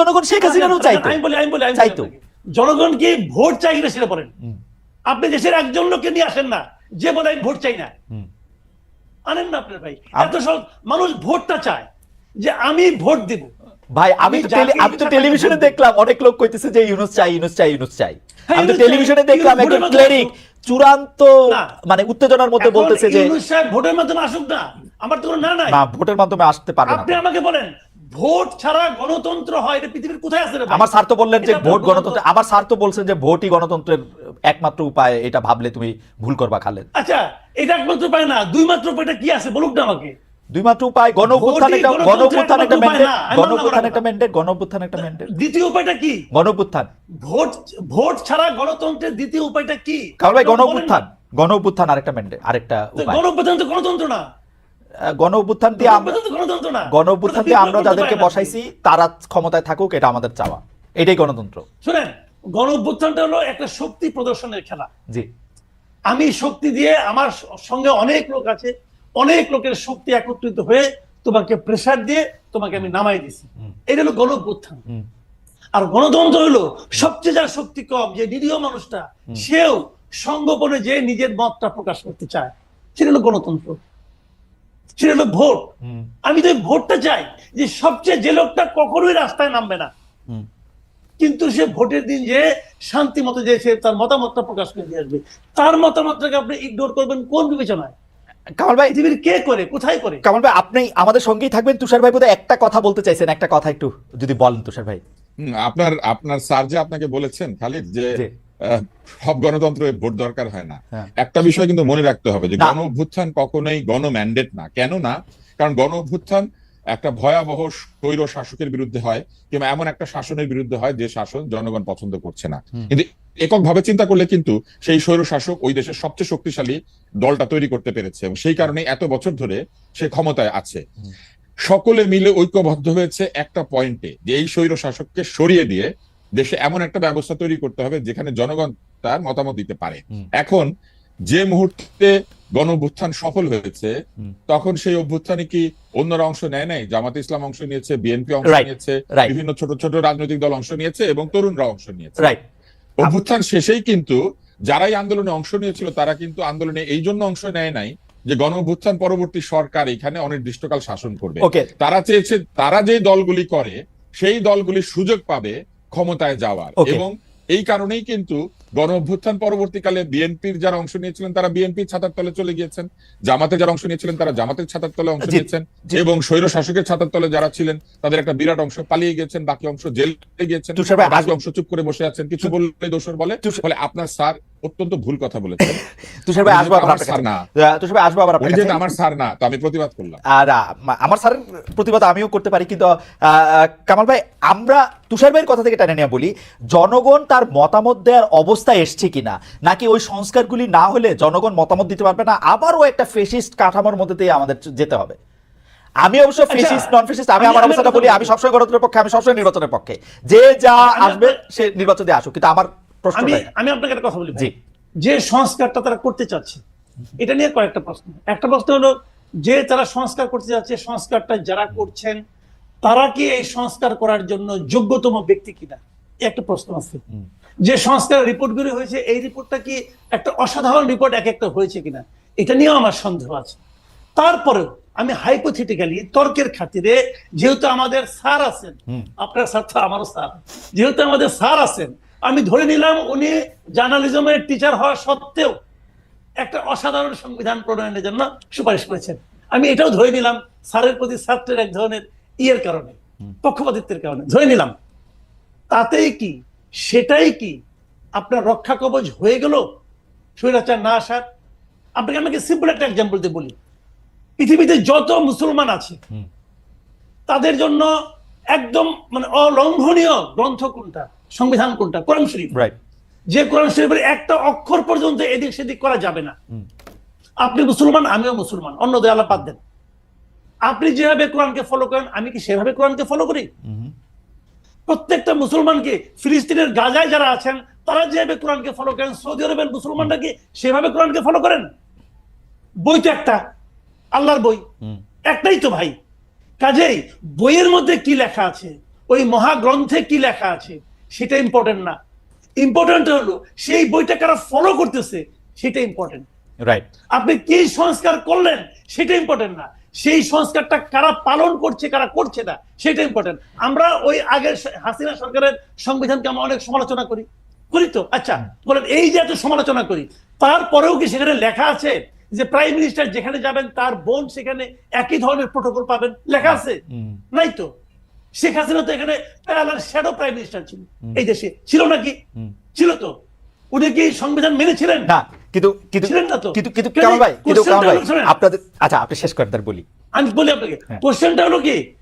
জনগণ শেখ হাসিনারও চাইতো। আমি বলি আমি বলি আমি চাইতো। জনগণ কি ভোট চাই কিনা সেটা বলেন? আপনি দেশের একজন লোককে নিয়ে আসেন না যে বলে আমি ভোট চাই না। আনেন না আপনার ভাই। এত সব মানুষ ভোটটা চায় যে আমি ভোট দেব। ভাই আমি তো আমি তো টেলিভিশনে দেখলাম অনেক লোক কইতেছে যে ইউনুস চাই ইউনুস চাই ইউনুস চাই। হ্যাঁ, আমি তো টেলিভিশনে দেখলাম একজন ক্লেরিক চূড়ান্ত মানে উত্তেজনার মধ্যে বলতেছে যে ইউনূস সাহেব ভোটের মাধ্যমে আসুক না আমার তো না নাই। না ভোটের মাধ্যমে আসতে পারবে না। আপনি আমাকে বলেন ভোট ছাড়া গণতন্ত্র হয় এটা পৃথিবীর কোথায় আছে আমার স্যার তো বললেন যে ভোট গণতন্ত্র আমার স্যার তো বলছেন যে ভোটই গণতন্ত্রের একমাত্র উপায় এটা ভাবলে তুমি ভুল করবা খালেদ। আচ্ছা এটা একমাত্র পায় না দুই মাত্র উপায়টা কি আছে বলুক না আমাকে। দুই মাত্র উপায় গণ অভ্যুত্থান একটা একটা ম্যান্ডেট একটা ম্যান্ডেট একটা ম্যান্ডেট দ্বিতীয় উপায়টা কি? গণ অভ্যুত্থান। ভোট ভোট ছাড়া গণতন্ত্রের দ্বিতীয় উপায়টা কি? কারণ ভাই গণ বলেন না। অভ্যুত্থান। গণ অভ্যুত্থান আরেকটা ম্যান্ডেট আরেকটা উপায়। তো গণতন্ত্র না। গণ অভ্যুত্থান দিয়ে গণ অভ্যুত্থান দিয়ে আমরা যাদেরকে বসাইছি তারা ক্ষমতায় থাকুক এটা আমাদের চাওয়া। এটাই গণতন্ত্র। শুনেন গণ অভ্যুত্থানটা হলো একটা শক্তি প্রদর্শনের খেলা। জি। আমি শক্তি দিয়ে আমার সঙ্গে অনেক লোক আছে অনেক লোকের শক্তি একত্রিত হয়ে তোমাকে প্রেসার দিয়ে তোমাকে আমি নামাই দিছি। এটা হলো গণ অভ্যুত্থান আর গণতন্ত্র হলো সবচেয়ে যার শক্তি কম যে নিরীহ মানুষটা সেও সঙ্গোপনে যে নিজের মতটা প্রকাশ করতে চায় সেটা হলো গণতন্ত্র। সেটা হলো ভোট। আমি তো ভোটটা চাই যে সবচেয়ে যে লোকটা কখনোই রাস্তায় নামবে না কিন্তু সে ভোটের দিন যে শান্তি মতো যে সে তার মতামতটা প্রকাশ করে দিয়ে আসবে তার মতামতটাকে আপনি ইগনোর করবেন কোন বিবেচনায়? কামাল ভাই পৃথিবীর কে করে কোথায় করে? কামাল ভাই আপনি আমাদের সঙ্গেই থাকবেন। তুষার ভাই বোধহয় একটা কথা বলতে চাইছেন একটা কথা একটু যদি বলেন তুষার ভাই। আপনার আপনার স্যার যে আপনাকে বলেছেন খালিদ যে সব গণতন্ত্রে ভোট দরকার হয় না হ্যাঁ। একটা বিষয় কিন্তু মনে রাখতে হবে যে। গণ অভ্যুত্থান কখনোই গণ ম্যান্ডেট না কেন না কারণ গণ অভ্যুত্থান একটা ভয়াবহ স্বৈর শাসকের বিরুদ্ধে হয় কিংবা এমন একটা শাসনের বিরুদ্ধে হয় যে শাসন জনগণ পছন্দ করছে না। কিন্তু এককভাবে চিন্তা করলে কিন্তু সেই স্বৈর শাসক ওই দেশের সবচেয়ে শক্তিশালী দলটা তৈরি করতে পেরেছে এবং সেই কারণে এত বছর ধরে সে ক্ষমতায় আছে সকলে মিলে ঐক্যবদ্ধ হয়েছে একটা পয়েন্টে যে এই স্বৈর শাসককে সরিয়ে দিয়ে দেশে এমন একটা ব্যবস্থা তৈরি করতে হবে যেখানে জনগণ তার মতামত দিতে পারে। এখন যে মুহূর্তে গণ অভ্যুত্থান সফল হয়েছে তখন সেই অভ্যুত্থানে কি অন্যরা অংশ নেয় নাই? জামাতে ইসলাম অংশ নিয়েছে বিএনপি অংশ নিয়েছে বিভিন্ন ছোট ছোট রাজনৈতিক দল অংশ নিয়েছে এবং তরুণরা অংশ নিয়েছে। অভ্যুত্থান শেষেই কিন্তু যারাই আন্দোলনে অংশ নিয়েছিল তারা কিন্তু আন্দোলনে এই জন্য অংশ নেয় নাই যে গণ অভ্যুত্থান পরবর্তী সরকার এখানে অনির্দিষ্টকাল শাসন করবে। তারা চেয়েছে তারা যে দলগুলি করে সেই দলগুলি সুযোগ পাবে ক্ষমতায় যাওয়ার এবং এই কারণেই কিন্তু গণ অভ্যুত্থান পরবর্তীকালে বিএনপির যারা অংশ নিয়েছিলেন তারা বিএনপির ছাতার তলে চলে গিয়েছেন। জামাতে যারা অংশ নিয়েছিলেন তারা জামাতের ছাতার তলে অংশ নিয়েছেন এবং স্বৈর শাসকের ছাতার তলে যারা ছিলেন তাদের একটা বিরাট অংশ পালিয়ে গেছেন বাকি অংশ জেলে গিয়েছেন। বাকি অংশ চুপ করে বসে আছেন। কিছু বললে দোষর বলে বলে আপনার স্যার অত্যন্ত ভুল কথা বলেছেন। তুষার ভাই আসব আবার স্যার না। তুষার ভাই আসব আবার আপনার কাছে। আমার স্যার না তো আমি প্রতিবাদ করলাম। আর আমার স্যারের প্রতিবাদ আমিও করতে পারি কিন্তু কামাল ভাই আমরা তুষার ভাইয়ের কথা থেকে টেনে নিয়ে বলি জনগণ তার মতামত দেওয়ার অবস্থায় এসছে কিনা? নাকি ওই সংস্কারগুলি না হলে জনগণ মতামত দিতে পারবে না? আবারও একটা ফেসিস্ট কাঠামোর মধ্যে দিয়ে আমাদের যেতে হবে। আমি অবশ্য ফেসিস্ট নন ফেসিস্ট আমি আমি- আমার অবস্থাটা বলি আমি সবসময় গণতন্ত্রের পক্ষে আমি সবসময় নির্বাচনের পক্ষে। যে যা আসবে সে নির্বাচন দিয়ে আসুক কিন্তু আমার প্রশ্ন আমি আপনাকে একটা কথা বলি জি। যে সংস্কারটা তারা করতে চাচ্ছে এটা নিয়ে কয়েকটা প্রশ্ন। একটা প্রশ্ন হলো যে তারা সংস্কার করতে যাচ্ছে সংস্কারটা যারা করছেন তারা কি এই সংস্কার করার জন্য যোগ্যতম ব্যক্তি কিনা? একটা প্রশ্ন আছে। যে সংস্কার রিপোর্টগুলি হয়েছে এই রিপোর্টটা কি একটা অসাধারণ রিপোর্ট এক একটা হয়েছে কিনা? এটা নিয়েও আমার সন্দেহ আছে। তারপরেও আমি হাইপোথেটিক্যালি তর্কের খাতিরে যেহেতু আমাদের স্যার আছেন আপনার স্যার তো আমারও স্যার যেহেতু আমাদের স্যার আছেন আমি ধরে নিলাম উনি জার্নালিজমের টিচার হওয়া সত্ত্বেও একটা অসাধারণ সংবিধান প্রণয়নের জন্য সুপারিশ করেছেন। আমি এটাও ধরে নিলাম স্যারের প্রতি ছাত্রের এক ধরনের ইয়ের কারণে পক্ষপাতিত্বের কারণে ধরে নিলাম। তাতেই কি? সেটাই কি? আপনার রক্ষা কবচ হয়ে গেল? স্বৈরাচার না আসার? আপনাকে আমাকে সিম্পল একটা এক্সাম্পল দিয়ে বলি। পৃথিবীতে যত মুসলমান আছে তাদের জন্য একদম মানে অলঙ্ঘনীয় গ্রন্থ কোনটা? সংবিধান কোনটা? কোরআন শরীফ। যে কোরআন শরীফের একটা অক্ষর পর্যন্ত এদিক সেদিক করা যাবে না। আপনি মুসলমান আমিও মুসলমান। অন্য দেয়ালা বাদ দেন। আপনি যেভাবে কোরআনকে ফলো করেন আমি কি সেভাবে কোরআনকে ফলো করি? প্রত্যেকটা মুসলমানকে ফিলিস্তিনের গাজায় যারা আছেন তারা যেভাবে কোরআনকে ফলো করেন সৌদি আরবের মুসলমানরা কি সেভাবে কোরআনকে ফলো করেন? বই তো একটা আল্লাহর বই। একটাই তো ভাই। কাজেই বইয়ের মধ্যে কি লেখা আছে ওই মহাগ্রন্থে কি লেখা আছে সেটা ইম্পর্টেন্ট না। ইম্পর্টেন্ট হলো সেই বইটা কারা ফলো করতেছে সেটা ইম্পর্টেন্ট রাইট আপনি কি সংস্কার করলেন সেটা ইম্পর্টেন্ট না। সেই সংস্কারটা কারা পালন করছে কারা করছে না সেটা ইম্পর্টেন্ট আমরা ওই আগের হাসিনা সরকারের সংবিধানকে আমরা অনেক সমালোচনা করি। করি তো? আচ্ছা বলেন এই যে এত সমালোচনা করি তারপরেও কি সেখানে লেখা আছে যে প্রাইম মিনিস্টার যেখানে যাবেন তার বোন সেখানে একই ধরনের প্রোটোকল পাবেন? লেখা আছে? নাই তো? শেখ হাসিনা তো এখানে শ্যাডো প্রাইম মিনিস্টার ছিল। এই দেশে। ছিল নাকি? ছিল তো? উনি কি সংবিধান মেনেছিলেন না। কিন্তু কিন্তু তো। কিন্তু কিন্তু কেন- কামাল ভাই? কিন্তু কামাল ভাই। আপনাদের আচ্ছা আপনি শেষ করেন তার বলি। আমি বলি আপনাকে হ্যাঁ। কোশ্চেনটা হলো কি?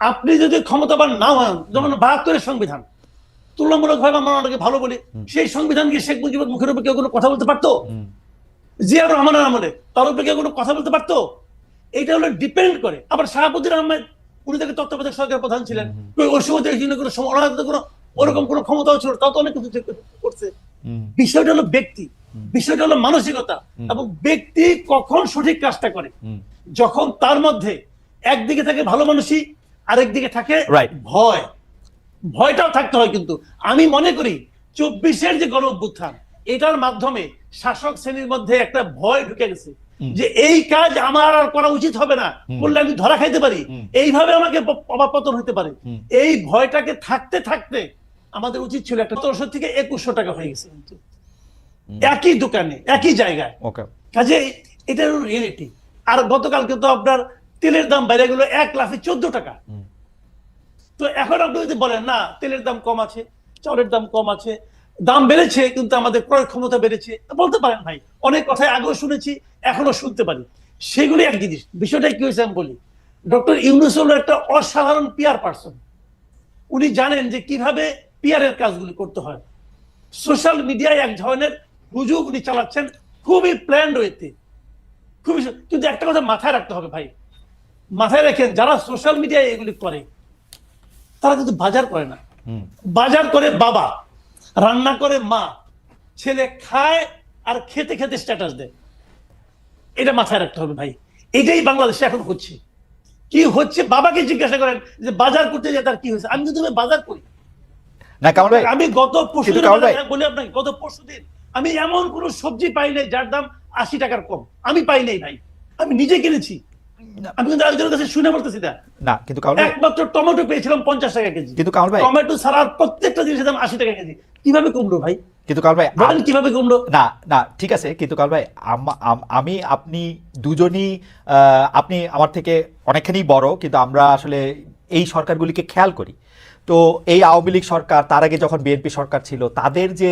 আপনি যদি ক্ষমতাবান না হন যেমন বাহাত্তরের সংবিধান তুলনামূলক ভাবে আমরা অনেকে ভালো বলি সেই সংবিধান কি শেখ মুজিবের মুখের উপর কেউ কোনো কথা বলতে পারতো? জিয়া রহমানের আমলে তার উপরে কেউ কোনো কথা বলতে পারতো? এটা হলো ডিপেন্ড করে। আবার শাহাবুদ্দিন আহমেদ উনি তাকে তত্ত্বাবধায়ক সরকার প্রধান ছিলেন। ওই- সময় দেখি কোনো সম- ওনার কোনো ওরকম কোনো ক্ষমতাও ছিল তাও তো অনেক কিছু করছে। বিষয়টা হলো ব্যক্তি। বিষয়টা হলো মানসিকতা এবং ব্যক্তি কখন সঠিক কাজটা করে। যখন তার মধ্যে একদিকে থাকে ভালো মানুষই আরেক দিকে থাকে ভয়। ভয়টাও থাকতে হয় কিন্তু। আমি মনে করি চব্বিশের যে গণ অভ্যুত্থান এটার মাধ্যমে শাসক শ্রেণির মধ্যে একটা ভয় ঢুকে গেছে যে এই কাজ আমার আর করা উচিত হবে না। করলে আমি ধরা খাইতে পারি। এইভাবে আমাকে অবাপতন হতে পারে। এই ভয়টাকে থাকতে থাকতে আমাদের উচিত ছিল একটা সতেরোশো থেকে একুশশো টাকা হয়ে গেছে। কিন্তু একই দোকানে একই জায়গায়। কাজে এটা রিয়েলিটি আর গতকালকে তো আপনার তেলের দাম বাইরে গেল এক লাফে চোদ্দ টাকা। তো এখন আপনি যদি বলেন না তেলের দাম কম আছে চাউলের দাম কম আছে দাম বেড়েছে কিন্তু আমাদের ক্রয় ক্ষমতা বেড়েছে বলতে পারেন ভাই। অনেক কথাই আগেও শুনেছি এখনও শুনতে পারি। সেগুলি এক জিনিস বিষয়টা কি হয়েছে আমি বলি। ডক্টর ইউনুস হলো একটা অসাধারণ পিয়ার পার্সন উনি জানেন যে কীভাবে পিয়ারের কাজগুলি করতে হয়। সোশ্যাল মিডিয়ায় এক ধরনের হুজুগ উনি চালাচ্ছেন খুবই প্ল্যান্ড ওয়েতে খুবই কিন্তু একটা কথা মাথায় রাখতে হবে ভাই। মাথায় রাখেন যারা সোশ্যাল মিডিয়ায় এগুলি করে তারা কিন্তু বাজার করে না। বাজার করে বাবা রান্না করে মা ছেলে খায় আর খেতে খেতে স্ট্যাটাস দেয়। এটা মাথায় রাখতে হবে ভাই। এটাই বাংলাদেশে এখন হচ্ছে। কি হচ্ছে? বাবাকে জিজ্ঞাসা করেন যে বাজার করতে যে তার কি হয়েছে? আমি যদি বাজার করি। না কামাল ভাই আমি গত পরশু বলি আপনাকে গত পরশু দিন আমি এমন কোন সবজি পাই নাই যার দাম আশি টাকার কম। আমি পাই নাই ভাই। আমি নিজে কিনেছি। আমি কিন্তু কাছে শুনে বলতেছি না না কিন্তু একমাত্র টমেটো পেয়েছিলাম পঞ্চাশ টাকা কেজি। কিন্তু কামাল ভাই টমেটো ছাড়া প্রত্যেকটা জিনিসের দাম আশি টাকা কেজি। কীভাবে কমলো ভাই? কিন্তু কামাল ভাই কীভাবে কমলো? না না ঠিক আছে কিন্তু কাল ভাই আম- আপনি দুজনই আপনি আমার থেকে অনেকখানি বড় কিন্তু আমরা আসলে এই সরকারগুলিকে খেয়াল করি। তো এই আওয়ামী লীগ সরকার তার আগে যখন বিএনপি সরকার ছিল তাদের যে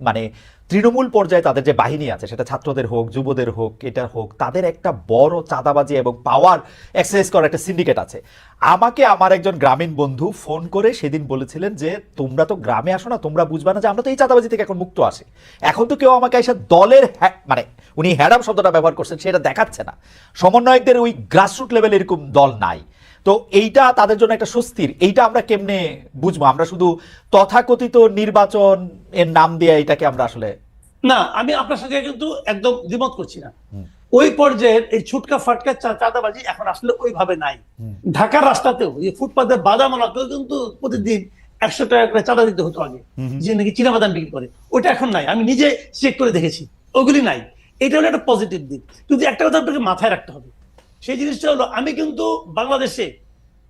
মানে তৃণমূল পর্যায়ে তাদের যে বাহিনী আছে, সেটা ছাত্রদের হোক, যুবদের হোক এটা হোক, তাদের একটা বড় চাঁদাবাজি এবং পাওয়ার এক্সারসাইজ করার একটা সিন্ডিকেট আছে। আমাকে আমার একজন গ্রামীণ বন্ধু ফোন করে সেদিন বলেছিলেন যে, তোমরা তো গ্রামে আসো না, তোমরা বুঝবে না যে আমরা তো এই চাঁদাবাজি থেকে এখন মুক্ত আসে এখন তো কেউ আমাকে এসে দলের মানে উনি হ্যাডাম শব্দটা ব্যবহার করছেন, সেটা দেখাচ্ছে না। সমন্বয়কদের ওই গ্রাসরুট লেভেল এরকম দল নাই। তো এইটা তাদের জন্য একটা স্বস্তির, এইটা আমরা কেমনে বুঝব? আমরা শুধু তথাকথিত নির্বাচন এর নাম দিয়ে এটাকে আমরা আসলে না আমি আপনার সঙ্গে কিন্তু একদম দ্বিমত করছি না। ওই পর্যায়ের এই ছুটকা ফাটকা চাঁদাবাজি এখন আসলে ওইভাবে নাই। ঢাকার রাস্তাতেও এই ফুটপাতের বাদামলাতেও কিন্তু প্রতিদিন একশো টাকা করে চাঁদা দিতে হতো আগে। যে নাকি চীনা বাদাম বিক্রি করে। ওটা এখন নাই আমি নিজে চেক করে দেখেছি। ওগুলি নাই। এটা হলো একটা পজিটিভ দিক। কিন্তু একটা কথা আপনাকে মাথায় রাখতে হবে। সেই জিনিসটা হলো আমি কিন্তু বাংলাদেশে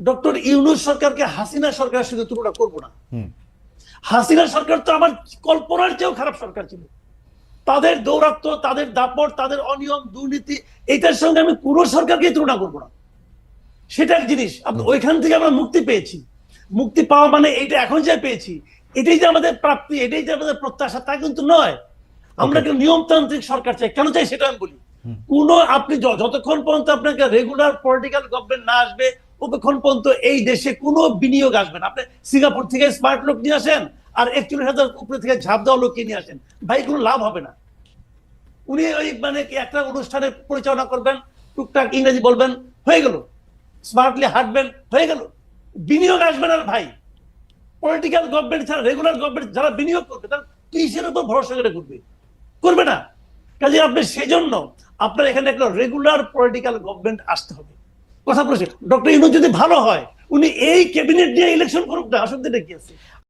ডক্টর ইউনুস সরকারকে হাসিনা সরকারের সঙ্গে তুলনা করব না। হাসিনা সরকার তো আমার কল্পনার চেয়েও খারাপ সরকার ছিল। তাদের দৌরাত্ম তাদের দাপট তাদের অনিয়ম দুর্নীতি এটার সঙ্গে আমি কোনো সরকারকে তুলনা করব না। সেটা এক জিনিস। ওইখান থেকে আমরা মুক্তি পেয়েছি। মুক্তি পাওয়া মানে এইটা এখন যা পেয়েছি এটাই যে আমাদের প্রাপ্তি এটাই যে আমাদের প্রত্যাশা তা কিন্তু নয়। আমরা কিন্তু নিয়মতান্ত্রিক সরকার চাই। কেন চাই সেটা আমি বলি। কোন আপনি যতক্ষণ পর্যন্ত আপনাকে রেগুলার পলিটিক্যাল গভর্নমেন্ট না আসবে ততক্ষণ পর্যন্ত এই দেশে কোনো বিনিয়োগ আসবে না। আপনি সিঙ্গাপুর থেকে স্মার্ট লোক নিয়ে আসেন আর একচল্লিশ হাজার উপরে থেকে ঝাঁপ দেওয়া লোক নিয়ে আসেন? ভাই, কোনো লাভ হবে না। উনি ওই মানে একটা অনুষ্ঠানে পরিচালনা করবেন, টুকটাক ইংরেজি বলবেন, হয়ে গেল। স্মার্টলি হাঁটবেন, হয়ে গেল। বিনিয়োগ আসবে না ভাই। পলিটিক্যাল গভর্নমেন্ট ছাড়া রেগুলার গভর্নমেন্ট যারা বিনিয়োগ করবে, তারা কিসের উপর ভরসা করে করবে করবে না। কাজে আপনি সেই জন্য আপনার এখানে একটা রেগুলার পলিটিক্যাল গভর্নমেন্ট আসতে হবে। কথা বলেছে ডক্টর ইউনুস যদি ভালো হয়, উনি এই ক্যাবিনেট নিয়ে ইলেকশন করুক না অসুবিধাটা কি আছে?